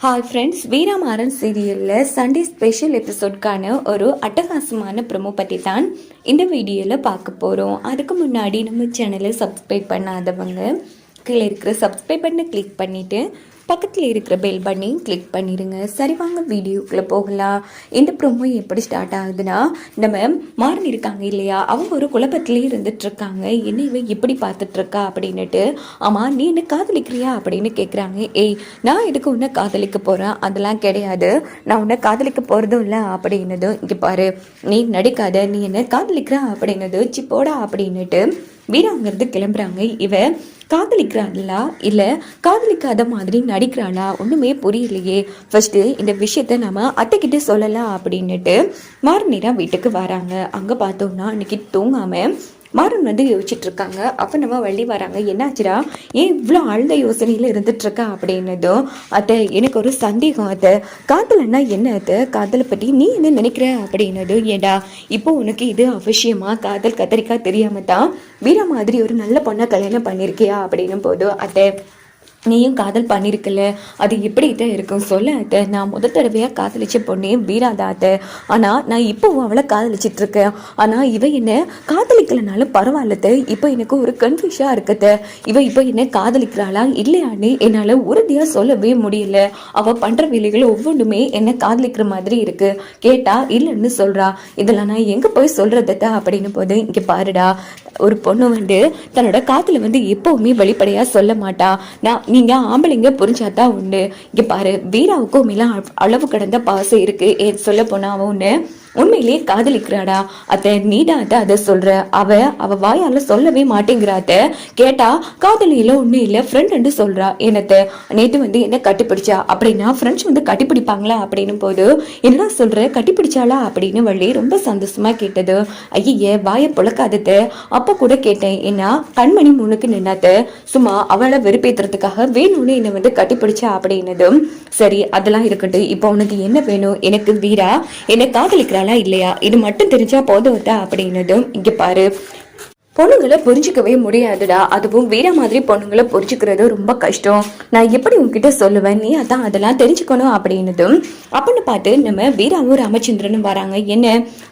Hi friends வீராமாறன் சீரியலில் Sunday special எபிசோட்கான ஒரு அட்டகாசமான ப்ரொமோ பற்றி தான் இந்த வீடியோவில் பார்க்க போகிறோம் அதுக்கு முன்னாடி நம்ம சேனலை சப்ஸ்கிரைப் பண்ணாதவங்க கீழே இருக்கிற சப்ஸ்கிரைப் பண்ணை கிளிக் பண்ணிவிட்டு பக்கத்தில் இருக்கிற பெல் பண்ணி கிளிக் பண்ணிடுங்க சரி வாங்க வீடியோக்குள்ளே போகலாம். இந்த ப்ரொமோ எப்படி ஸ்டார்ட் ஆகுதுன்னா நம்ம மாறன் இருக்காங்க இல்லையா? அவங்க ஒரு குழப்பத்திலே இருந்துட்டுருக்காங்க. என்ன இவன் இப்படி பார்த்துட்ருக்கா அப்படின்னுட்டு ஆமாம் நீ என்ன காதலிக்கிறியா? அப்படின்னு கேட்குறாங்க ஏய் நான் எதுக்கு உன்னை காதலிக்க போகிறேன் அதெல்லாம் கிடையாது. நான் உன்னை காதலிக்க போகிறதும் இல்லை அப்படின்னதும் இங்கே பாரு நீ நடிக்காத நீ என்ன காதலிக்கிறா? அப்படின்னது சிப்போடா அப்படின்னுட்டு வீராங்கிறது கிளம்புறாங்க. இவன் காதலிக்கிறாளா இல்லை காதலிக்காத மாதிரி நடிக்கிறாளா? ஒன்றுமே புரியலையே. ஃபஸ்ட்டு இந்த விஷயத்த நம்ம அத்தைக்கிட்ட சொல்லலாம் அப்படின்னுட்டு மாறுநீரா வீட்டுக்கு வராங்க. அங்கே பார்த்தோம்னா அன்னைக்கு தூங்காமல் மாறன் வந்து யோசிச்சுட்டு இருக்காங்க அப்போ நம்ம வள்ளி வராங்க. என்னாச்சுடா? ஏன் இவ்வளோ ஆழ்ந்த யோசனையில் இருந்துட்டுருக்கா அப்படின்னதும் அத்தை எனக்கு ஒரு சந்தேகம் அத்தை. காதலன்னா என்ன அத்தை? காதலை பற்றி நீ என்ன நினைக்கிற அப்படின்னதும் ஏடா இப்போ உனக்கு இது அவசியமா? காதல் கத்தரிக்கா தெரியாமல் தான் வீரா மாதிரி ஒரு நல்ல பொண்ணை கல்யாணம் பண்ணியிருக்கியா அப்படின்னும் போதும் அத்தை நீயும் காதல் பண்ணியிருக்கல அது எப்படி தான் இருக்கும். சொல்ல அத்தை. நான் முத தடவையாக காதலிச்ச பொண்ணே வீராதா அத்தை. ஆனால் நான் இப்போவும் அவளை காதலிச்சிட்டு இருக்கேன். ஆனால் இவ என்ன காதலிக்கலனாலும் பரவாயில்லத்த இப்போ எனக்கு ஒரு கன்ஃபியூஷாக இருக்கத்த இவ இப்போ என்ன காதலிக்கிறாளா? இல்லையான்னு என்னால் உறுதியாக சொல்லவே முடியல. அவள் பண்ணுற வேலைகள் ஒவ்வொன்றுமே என்னை காதலிக்கிற மாதிரி இருக்கு. கேட்டா இல்லைன்னு சொல்கிறா இதெல்லாம் நான் எங்கே போய் சொல்கிறதத்த அப்படின்னு போது இங்கே பாருடா. ஒரு பொண்ணு வந்து தன்னோட காதலை வந்து எப்போவுமே வெளிப்படையாக சொல்ல மாட்டா. நான் நீங்க ஆம்பளைங்க புரிஞ்சாதான் ஒண்ணு இங்க பாரு வீராவுக்கும் மேல அளவு கடந்த பாசம் இருக்கு. ஏன் சொல்ல போனா அவன் ஒண்ணு உண்மையிலேயே காதலிக்கிறாடா? அத்தை நீடாட்ட அதை சொல்ற. அவ அவ வாயால சொல்லவே மாட்டேங்கிறாத்த கேட்டா காதலியில ஒன்றும் இல்ல ஃப்ரெண்ட் சொல்றா. என்னத்த நேத்து வந்து என்ன கட்டிப்பிடிச்சா? அப்படின்னா ஃப்ரெண்ட்ஸ் வந்து கட்டிப்பிடிப்பாங்களா அப்படின்னு போது என்ன சொல்ற? கட்டிப்பிடிச்சாளா அப்படின்னு வள்ளி ரொம்ப சந்தோஷமா கேட்டது. ஐய வாய புழக்காதத அப்ப கூட கேட்டேன் ஏன்னா கண்மணி முன்னுக்கு நின்னாத்த சும்மா அவளை வெறுப்பேத்துறதுக்காக வேணும்னு என்னை வந்து கட்டிப்பிடிச்சா? அப்படின்னதும் சரி அதெல்லாம் இருக்கட்டும். இப்போ உனக்கு என்ன வேணும்? எனக்கு வீரா? என்னை காதலிக்கிறாளா? இல்லையா? இது மட்டும் தெரிஞ்சா போதும் அப்படின்னதும் இங்க பாரு பொண்ணுங்களை புரிஞ்சிக்கவே முடியாதுடா. அதுவும் வீர மாதிரி பொண்ணுங்களை புரிஞ்சுக்கிறது ரொம்ப கஷ்டம். நான் எப்படி உங்ககிட்ட சொல்லுவேன்? நீ அதான் அதெல்லாம் தெரிஞ்சுக்கணும் அப்படின்னதும் அப்படின்னு பார்த்து நம்ம வீராவும் ராமச்சந்திரனும் வராங்க. என்ன?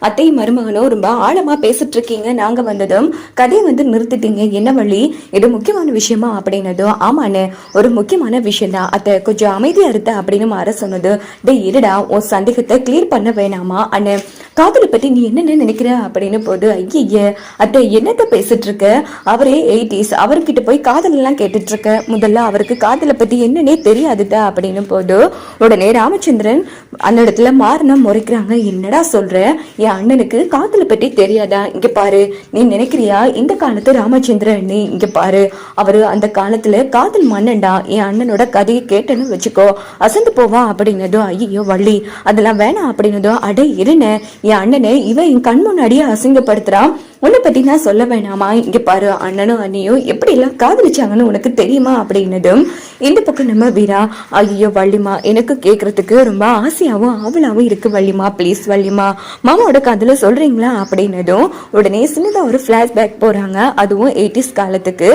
அத்தையும் மருமகனும் ரொம்ப ஆழமா பேசிட்டு இருக்கீங்க நாங்க வந்ததும் கதையை வந்து நிறுத்திட்டீங்க. என்ன வழி இது முக்கியமான விஷயமா அப்படின்னதும் ஆமாண்ணே. ஒரு முக்கியமான விஷயம் தான் அத்தை கொஞ்சம் அமைதியா இருத்த அப்படின்னு மாற சொன்னது. டேய் இருடா உன் சந்தேகத்தை கிளியர் பண்ண வேணாமா? அண்ணே காதலை பத்தி நீ என்னென்ன நினைக்கிற அப்படின்னு போது ஐய அத்தை என்னத்தை பேசிட்டு இருக்க அவரே எயிட்டிஸ். அவர்கிட்ட போய் காதல் எல்லாம் கேட்டுட்டு இருக்க முதல்ல அவருக்கு காதலை பத்தி என்னன்னே தெரியாதுதா அப்படின்னு போது உடனே ராமச்சந்திரன் அந்த இடத்துல மாறின முறைக்கிறாங்க. என்னடா சொல்ற? என் அண்ணனுக்கு காதலை பத்தி தெரியாதா? இங்க பாரு. நீ நினைக்கிறியா? இந்த காலத்து ராமச்சந்திரன் நீ இங்க பாரு. அவரு அந்த காலத்துல காதல் மன்னன்டா. என் அண்ணனோட கதையை கேட்டேன்னு வச்சுக்கோ. அசந்து போவா அப்படின்னதும் ஐயோ வள்ளி. அதெல்லாம் வேணாம் அப்படின்னதும் அடே இருன. என் அண்ணனை இவன் என் கண் முன்னாடியே அசிங்கப்படுத்துறான். உன்னை பற்றி நான் சொல்ல வேணாமா? இங்கே பாரு அண்ணனும் அண்ணியும் எப்படிலாம் காதலிச்சாங்கன்னு உனக்கு தெரியுமா அப்படின்னதும் இந்த பக்கம் நம்ம வீரா ஐயோ வள்ளிமா எனக்கு கேட்குறதுக்கு ரொம்ப ஆசையாகவும் ஆவலாகவும் இருக்குது வள்ளிமா. ப்ளீஸ் வள்ளிமா மாமாவோட காதில் சொல்கிறீங்களா அப்படின்னதும் உடனே சின்னதாக ஒரு ஃப்ளாஷ்பேக் போகிறாங்க அதுவும் எயிட்டிஸ் காலத்துக்கு.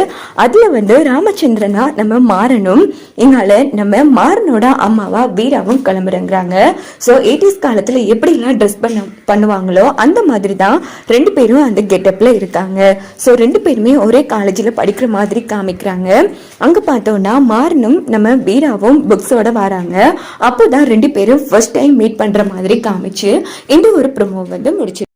அதில் வந்து ராமச்சந்திரனா நம்ம மாறனும். இங்கால நம்ம மாறனோட அம்மாவா வீராவும் கிளம்புறங்கிறாங்க. ஸோ எயிட்டிஸ் காலத்தில் எப்படிலாம் ட்ரெஸ் பண்ண பண்ணுவாங்களோ அந்த மாதிரி தான் ரெண்டு பேரும் அந்த கெட்டப்பில் இருக்காங்க. ஸோ ரெண்டு பேருமே ஒரே காலேஜில் படிக்கிற மாதிரி காமிக்கிறாங்க. அங்க பார்த்தோன்னா மாறனும் நம்ம வீராவும் புக்ஸோட வராங்க. அப்போதான் ரெண்டு பேரும் ஃபர்ஸ்ட் டைம் மீட் பண்ற மாதிரி காமிச்சு இந்த ஒரு ப்ரொமோ வந்து முடிச்சு